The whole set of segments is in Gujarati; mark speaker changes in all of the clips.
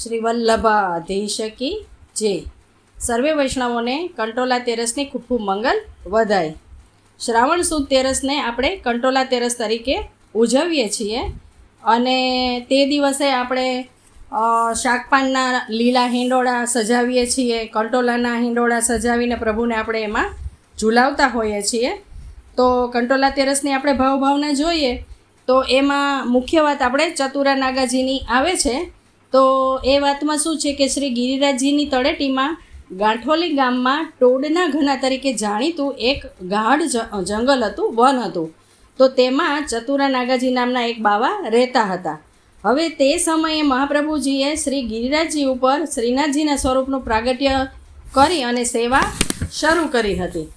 Speaker 1: શ્રી વલ્લભાધીશ કી જે. સર્વે વૈષ્ણવોને કંટોલા તેરસની ખૂબ ખૂબ મંગલ વધાય. શ્રાવણ સુદ તેરસને આપણે કંટોલા તેરસ તરીકે ઉજવીએ છીએ. અને તે દિવસે આપણે શાકપાનના લીલા હિંડોળા સજાવીએ છીએ, કંટોલાના હિંડોળા સજાવીને પ્રભુને આપણે એમાં ઝુલાવતા હોઈએ છીએ. તો કંટોલા તેરસની આપણે ભાવભાવના જોઈએ, તો એમાં મુખ્ય વાત આપણે ચતુરા નાગાજીની આવે છે. તો એ વાતમાં શું છે કે શ્રી ગિરિરાજજીની તળેટીમાં ગાંઠોલી ગામમાં ટોડના ઘના તરીકે જાણીતું એક ગાઢ જંગલ હતું, વન હતું. તો તેમાં ચતુરા નાગાજી નામના એક બાવા રહેતા હતા. હવે તે સમયે મહાપ્રભુજીએ શ્રી ગિરિરાજજી ઉપર શ્રીનાથજીના સ્વરૂપનું પ્રાગટ્ય કરી અને સેવા શરૂ કરી હતી.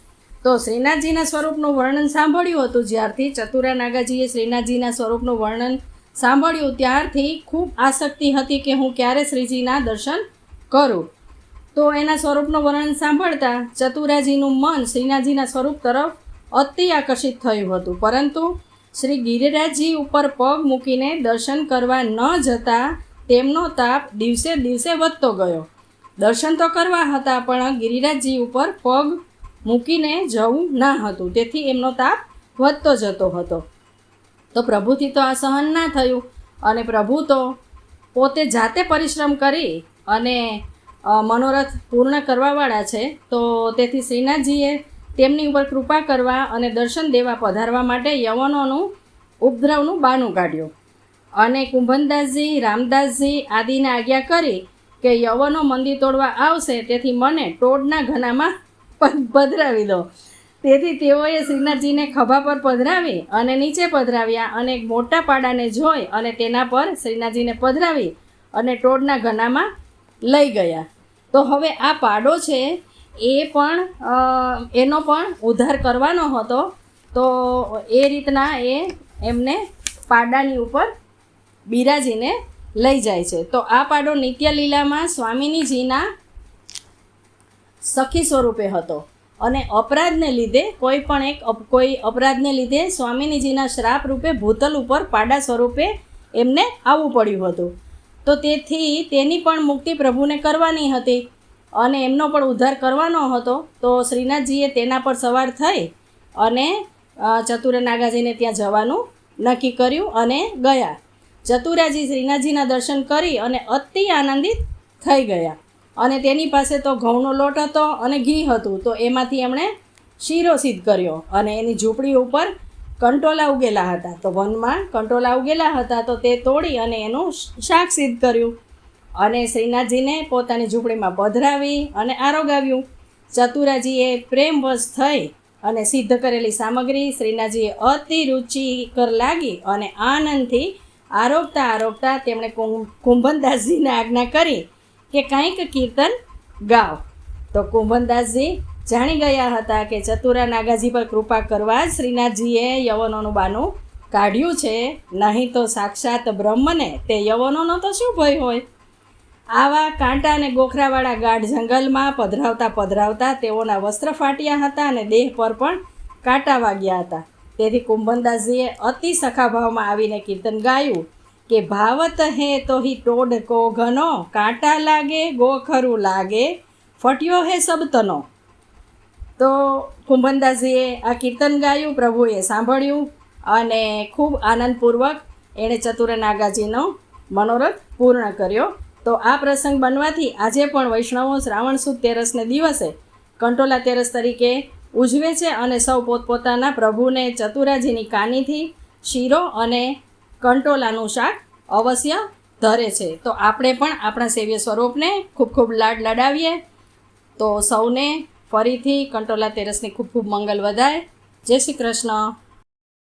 Speaker 1: તો શ્રીનાથજીના સ્વરૂપનું વર્ણન સાંભળ્યું હતું, જ્યારથી ચતુરા નાગાજીએ શ્રીનાથજીના સ્વરૂપનું વર્ણન સાંભળ્યું ત્યારથી ખૂબ આસક્તિ હતી કે હું ક્યારે શ્રીજીના દર્શન કરું. તો એના સ્વરૂપનું વર્ણન સાંભળતા ચતુરાજીનું મન શ્રીનાથજીના સ્વરૂપ તરફ અતિ આકર્ષિત થયું હતું. પરંતુ શ્રી ગિરિરાજજી ઉપર પગ મૂકીને દર્શન કરવા ન જતા તેમનો તાપ દિવસે દિવસે વધતો ગયો. દર્શન તો કરવા હતા, પણ ગિરિરાજજી ઉપર પગ મૂકીને જવું ના હતું. તેથી એમનો તાપ વધતો જતો હતો. તો પ્રભુથી તો આ સહન ના થયું. અને પ્રભુ તો પોતે જાતે પરિશ્રમ કરી અને મનોરથ પૂર્ણ કરવાવાળા છે, તો તેથી શ્રીનાથજીએ તેમની ઉપર કૃપા કરવા અને દર્શન દેવા પધારવા માટે યવનોનું, ઉપદ્રવનું બાનું કાઢ્યું. અને કુંભનદાસજી, રામદાસજી આદિને આજ્ઞા કરી કે યવનો મંદિર તોડવા આવશે, તેથી મને ટોડના ઘનામાં પધરાવી દો. તેથી તેઓએ શ્રીનાથજીને ખભા પર પધરાવી અને નીચે પધરાવ્યા અને એક મોટા પાડાને જોઈ અને તેના પર શ્રીનાથજીને પધરાવી અને ટોડના ઘનામાં લઈ ગયા. તો હવે આ પાડો છે, એ પણ એનો પણ ઉદ્ધાર કરવાનો હતો. તો એ રીતના એ એમને પાડાની ઉપર બિરાજીને લઈ જાય છે. તો આ પાડો નિત્યલીલામાં સ્વામિનીજીના સખી સ્વરૂપે હતો. અને અપરાધને લીધે કોઈ પણ એક કોઈ અપરાધને લીધે સ્વામિનીજીના શ્રાપ રૂપે ભૂતલ ઉપર પાડા સ્વરૂપે એમને આવવું પડ્યું હતું. તો તેથી તેની પણ મુક્તિ પ્રભુને કરવાની હતી અને એમનો પણ ઉદ્ધાર કરવાનો હતો. તો શ્રીનાથજીએ તેના પર સવાર થઈ અને ચતુર નાગાજીને ત્યાં જવાનું નક્કી કર્યું અને ગયા. ચતુરાજી શ્રીનાથજીના દર્શન કરી અને અતિ આનંદિત થઈ ગયા. અને તેની પાસે તો ઘઉંનો લોટ હતો અને ઘી હતું. તો એમાંથી એમણે શીરો સિદ્ધ કર્યો અને એની ઝૂંપડી ઉપર કંટોલા ઉગેલા હતા. તો વનમાં કંટોલા ઉગેલા હતા તો તે તોડી અને એનું શાક સિદ્ધ કર્યું. અને શ્રીનાથજીને પોતાની ઝૂંપડીમાં પધરાવી અને આરોગાવ્યું. ચતુરાજીએ પ્રેમવશ થઈ અને સિદ્ધ કરેલી સામગ્રી શ્રીનાથજીએ અતિ રુચિકર લાગી અને આનંદથી આરોગતા આરોગતા તેમણે કુંભનદાસજીને આજ્ઞા કરી કે કંઈક કીર્તન ગાઓ. તો કુંભનદાસજી જાણી ગયા હતા કે ચતુરા નાગાજી પર કૃપા કરવા શ્રીનાથજીએ યવનોનું બાનું કાઢ્યું છે. નહીં તો સાક્ષાત બ્રહ્મને તે યવનોનો તો શું ભય હોય? આવા કાંટા અને ગોખરાવાળા ગાઢ જંગલમાં પધરાવતા પધરાવતા તેઓના વસ્ત્ર ફાટ્યા હતા અને દેહ પર પણ કાંટા વાગ્યા હતા. તેથી કુંભનદાસજીએ અતિ સખાભાવમાં આવીને કીર્તન ગાયું. કે ભાવત હે તો હી ટોડકો ઘનો, કાંટા લાગે, ગોખરું લાગે, ફટ્યો હે સબતનો તો કુંભનદાસજીએ આ કીર્તન ગાયું, પ્રભુએ સાંભળ્યું અને ખૂબ આનંદપૂર્વક એણે ચતુર નાગાજીનો મનોરથ પૂર્ણ કર્યો. તો આ પ્રસંગ બનવાથી આજે પણ વૈષ્ણવો શ્રાવણ સુદ તેરસને દિવસે કંટોલા તેરસ તરીકે ઉજવે છે અને સૌ પોતપોતાના પ્રભુને ચતુરાજીની કાનીથી શીરો અને કંટોલાનું શાક અવશ્ય ધરે છે. તો આપણે પણ આપણા સેવ્ય સ્વરૂપને ખૂબ ખૂબ લાડ લડાવીએ. તો સૌને ફરીથી કંટોલા તેરસની ખૂબ ખૂબ મંગલ વધાય. જય શ્રી કૃષ્ણ.